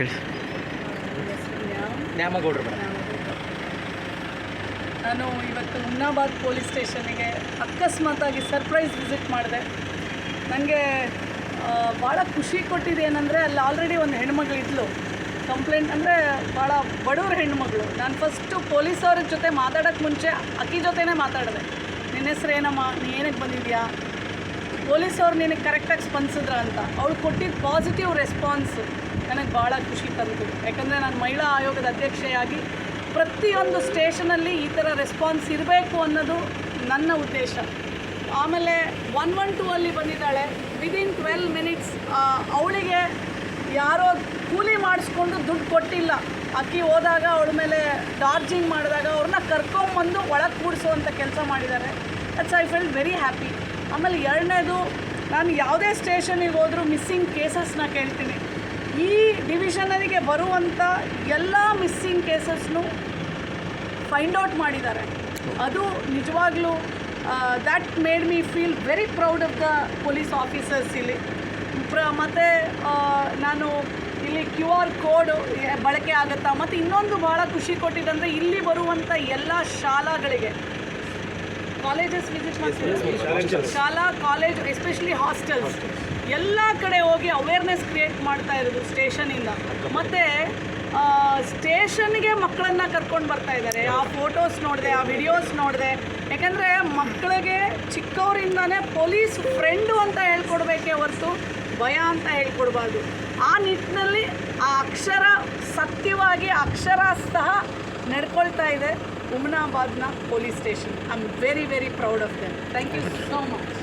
ಹೇಳಿ ನ್ಯಾಮಗೌಡರು ನಾನು ಇವತ್ತು ಹುಮ್ನಾಬಾದ್ ಪೊಲೀಸ್ ಸ್ಟೇಷನಿಗೆ ಅಕಸ್ಮಾತಾಗಿ ಸರ್ಪ್ರೈಸ್ ವಿಸಿಟ್ ಮಾಡಿದೆ. ನನಗೆ ಭಾಳ ಖುಷಿ ಕೊಟ್ಟಿದೆ ಏನಂದರೆ ಅಲ್ಲಿ ಆಲ್ರೆಡಿ ಒಂದು ಹೆಣ್ಮಗಳಿದ್ಲು. ಕಂಪ್ಲೇಂಟ್ ಅಂದರೆ ಭಾಳ ಬಡವ್ರ ಹೆಣ್ಮಗಳು. ನಾನು ಫಸ್ಟು ಪೊಲೀಸವ್ರ ಜೊತೆ ಮಾತಾಡೋಕ್ಕೆ ಮುಂಚೆ ಅಕ್ಕಿ ಜೊತೆನೇ ಮಾತಾಡಿದೆ. ನಿನ್ನ ಹೆಸ್ರು ಏನಮ್ಮ? ನೀ ಏನಕ್ಕೆ ಬಂದಿದ್ಯಾ ಪೊಲೀಸವ್ರು ನಿನಗೆ ಕರೆಕ್ಟಾಗಿ ಸ್ಪಂದಿಸಿದ್ರ ಅಂತ. ಅವಳು ಕೊಟ್ಟಿದ್ದ ಪಾಸಿಟಿವ್ ರೆಸ್ಪಾನ್ಸ್ ನನಗೆ ಭಾಳ ಖುಷಿ ತಂತು ಯಾಕಂದರೆ ನಾನು ಮಹಿಳಾ ಆಯೋಗದ ಅಧ್ಯಕ್ಷೆಯಾಗಿ ಪ್ರತಿಯೊಂದು ಸ್ಟೇಷನಲ್ಲಿ ಈ ಥರ ರೆಸ್ಪಾನ್ಸ್ ಇರಬೇಕು ಅನ್ನೋದು ನನ್ನ ಉದ್ದೇಶ. ಆಮೇಲೆ ಒನ್ ಒನ್ ಟೂ ಅಲ್ಲಿ ಬಂದಿದ್ದಾಳೆ. ವಿದಿನ್ ಟ್ವೆಲ್ ಮಿನಿಟ್ಸ್ ಅವಳಿಗೆ ಯಾರೋ ಕೂಲಿ ಮಾಡಿಸ್ಕೊಂಡು ದುಡ್ಡು ಕೊಟ್ಟಿಲ್ಲ. ಅಕ್ಕಿ ಹೋದಾಗ ಅವಳ ಮೇಲೆ ಡಾರ್ಜಿಂಗ್ ಮಾಡಿದಾಗ ಅವ್ರನ್ನ ಕರ್ಕೊಂಬಂದು ಒಳಗೆ ಕೂಡಿಸುವಂಥ ಕೆಲಸ ಮಾಡಿದ್ದಾರೆ. That's I felt very happy ಆಮೇಲೆ ಎರಡನೇದು, ನಾನು ಯಾವುದೇ ಸ್ಟೇಷನಿಗೆ ಹೋದರೂ ಮಿಸ್ಸಿಂಗ್ ಕೇಸಸ್ನ ಕೇಳ್ತೀನಿ. ಈ ಡಿವಿಷನರಿಗೆ ಬರುವಂಥ ಎಲ್ಲ ಮಿಸ್ಸಿಂಗ್ ಕೇಸಸ್ನು ಫೈಂಡ್ ಔಟ್ ಮಾಡಿದ್ದಾರೆ. ಅದು ನಿಜವಾಗ್ಲೂ that made me feel very proud of the police officers ಇಲ್ಲಿ. ಪ್ರ, ಮತ್ತು ನಾನು ಇಲ್ಲಿ ಕ್ಯೂ ಆರ್ ಕೋಡ್ ಬಳಕೆ ಆಗುತ್ತಾ, ಮತ್ತು ಇನ್ನೊಂದು ಭಾಳ ಖುಷಿ ಕೊಟ್ಟಿದ್ದಂದರೆ ಇಲ್ಲಿ ಬರುವಂಥ ಎಲ್ಲ ಶಾಲಾಗಳಿಗೆ. ಕಾಲೇಜಸ್ ವಿಸಿಟ್ ಮಾಡ್ತೀವಿ ಶಾಲಾ ಕಾಲೇಜ್ ಎಸ್ಪೆಷಲಿ ಹಾಸ್ಟೆಲ್ಸ್ ಎಲ್ಲ ಕಡೆ ಹೋಗಿ ಅವೇರ್ನೆಸ್ ಕ್ರಿಯೇಟ್ ಮಾಡ್ತಾ ಇರೋದು ಸ್ಟೇಷನಿಂದ ಮತ್ತು ಸ್ಟೇಷನ್ಗೆ ಮಕ್ಕಳನ್ನ ಕರ್ಕೊಂಡು ಬರ್ತಾ ಇದ್ದಾರೆ ಆ ಫೋಟೋಸ್ ನೋಡಿದೆ ಆ ವಿಡಿಯೋಸ್ ನೋಡಿದೆ. ಯಾಕಂದರೆ ಮಕ್ಕಳಿಗೆ ಚಿಕ್ಕವರಿಂದನೇ ಪೊಲೀಸ್ ಫ್ರೆಂಡು ಅಂತ ಹೇಳ್ಕೊಡ್ಬೇಕೇ ಹೊರತು ಭಯ ಅಂತ ಹೇಳ್ಕೊಡ್ಬಾರ್ದು. ಆ ನಿಟ್ಟಿನಲ್ಲಿ ಆ ಅಕ್ಷರ ಸತ್ಯವಾಗಿ ಅಕ್ಷರ ಸಹ ನಡ್ಕೊಳ್ತಾ ಇದೆ ಉಮ್ನಾಬಾದ್ನ police station. I am very very proud of them thank you so much